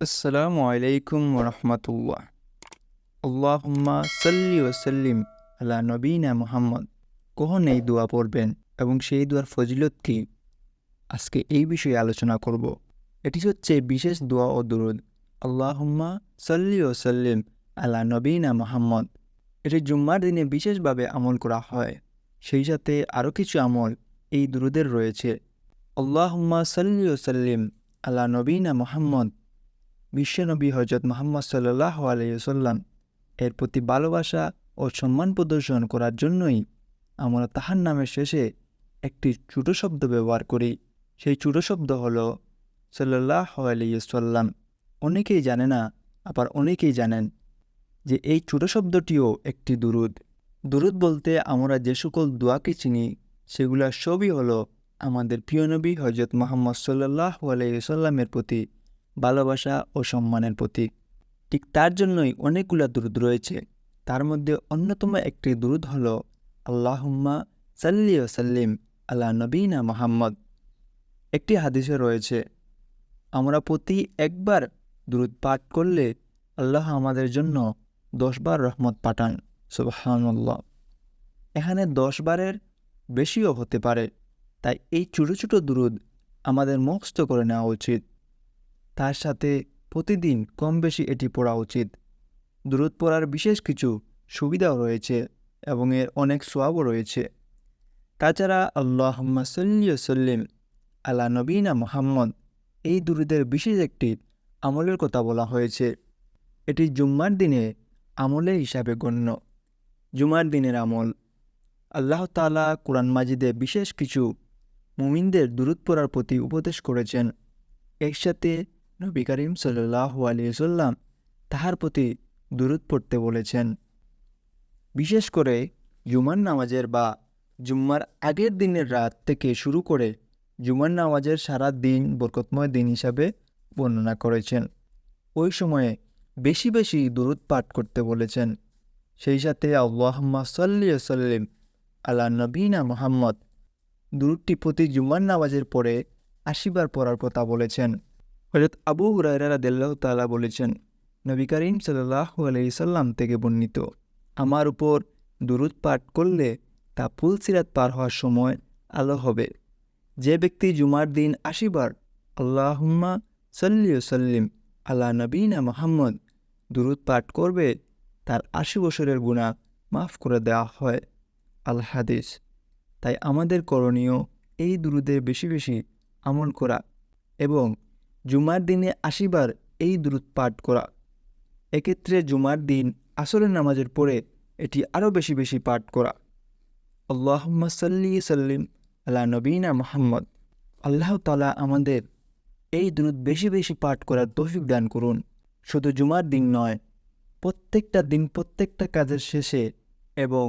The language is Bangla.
আসসালামু আলাইকুম রহমতুল্লাহ আল্লাহুম্মা সাল্লি ওসাল্লিম আলা নবীনা মুহাম্মদ কখন এই দোয়া পড়বেন এবং সেই দোয়ার ফজিলত কি? আজকে এই বিষয়ে আলোচনা করব। এটি হচ্ছে বিশেষ দোয়া ও দুরুদ। আল্লাহুম্মা সাল্লি ওসাল্লিম আলা নবীনা মুহাম্মদ এটি জুম্মার দিনে বিশেষভাবে আমল করা হয়। সেই সাথে আরও কিছু আমল এই দুরুদের রয়েছে। আল্লাহুম্মা সাল্লি ওসাল্লিম আলা নবীনা মুহাম্মদ বিশ্বনবী হজরত মোহাম্মদ সাল্লাহ আলাইসাল্লাম এর প্রতি ভালোবাসা ও সম্মান প্রদর্শন করার জন্যই আমরা তাহার নামের শেষে একটি ছোট শব্দ ব্যবহার করি। সেই ছোট শব্দ হল সাল্লাহ আলাইসাল্লাম অনেকেই জানে না, আবার অনেকেই জানেন যে এই ছোট শব্দটিও একটি দুরুদ। দুরুদ বলতে আমরা যে সকল দোয়াকে চিনি, সেগুলা সবই হলো আমাদের প্রিয় নবী হজরত মোহাম্মদ সাল্লাহ আলাইসাল্লামের প্রতি ভালোবাসা ও সম্মানের প্রতীক। ঠিক তার জন্যই অনেকগুলো দুরুদ রয়েছে। তার মধ্যে অন্যতম একটি দুরুদ হল, আল্লাহুম্মা সাল্লি ও সাল্লিম আল্লাহ নবীনা মোহাম্মদ। একটি হাদিসে রয়েছে, আমরা প্রতি একবার দুরুদ পাঠ করলে আল্লাহ আমাদের জন্য দশবার রহমত পাঠান। সুবহানাল্লাহ। এখানে দশ বারের বেশিও হতে পারে। তাই এই ছোটো ছোটো দুরুদ আমাদের মুখস্থ করে নেওয়া উচিত। তার সাথে প্রতিদিন কম বেশি এটি পড়া উচিত। দূরত পড়ার বিশেষ কিছু সুবিধাও রয়েছে এবং এর অনেক সোয়াবও রয়েছে। তাছাড়া আল্লাহ সাল্লি সাল্লিম আলা নবীনা মোহাম্মদ এই দুরুদের বিশেষ একটি আমলের কথা বলা হয়েছে। এটি জুম্মার দিনে আমলে হিসাবে গণ্য। জুমার দিনের আমল। আল্লাহ তালা কোরআন মাজিদে বিশেষ কিছু মুমিনদের দূরত পড়ার প্রতি উপদেশ করেছেন। একসাথে নবী করিম সাল্লাহ আলিয়াল্লাম তাহার প্রতি দূরত পড়তে বলেছেন। বিশেষ করে জুমার নামাজের বা জুম্মার আগের দিনের রাত থেকে শুরু করে জুমার নামাজের সারা দিন বরকতময় দিন হিসাবে বর্ণনা করেছেন। ওই সময়ে বেশি বেশি দূরত পাঠ করতে বলেছেন। সেই সাথে আল্লাহম্মা সাল্লি সাল্লিম আল্লাহ নবীনা মোহাম্মদ দূরটি প্রতি জুমার নামাজের পরে আশিবার পড়ার কথা বলেছেন। হজরত আবু হুরায়রা দেল্লাহ তালা বলেছেন, নবী করিম সাল্লাহ আলাইসাল্লাম থেকে বর্ণিত, আমার উপর দুরুদ পাঠ করলে তা ফুলসিরাত পার হওয়ার সময় আলো হবে। যে ব্যক্তি জুমার দিন আশিবার আল্লাহুম্মা সাল্লি সাল্লিম আল্লাহ নবীনা মোহাম্মদ, দুরুদ পাঠ করবে, তার আশি বছরের গুণা মাফ করে দেওয়া হয়। আল হাদিস, তাই আমাদের করণীয় এই দুরুদের বেশি বেশি আমল করা এবং জুমার দিনে আশিবার এই দূরত পাঠ করা। এক্ষেত্রে জুমার দিন আসরের নামাজের পরে এটি আরও বেশি বেশি পাঠ করা। আল্লাহম্মা সাল্লি সাল্লিম আল্লাহ নবীনা মোহাম্মদ। আল্লাহ তালা আমাদের এই দূরত বেশি বেশি পাঠ করার তৌফিক দান করুন। শুধু জুমার দিন নয়, প্রত্যেকটা দিন প্রত্যেকটা কাজের শেষে এবং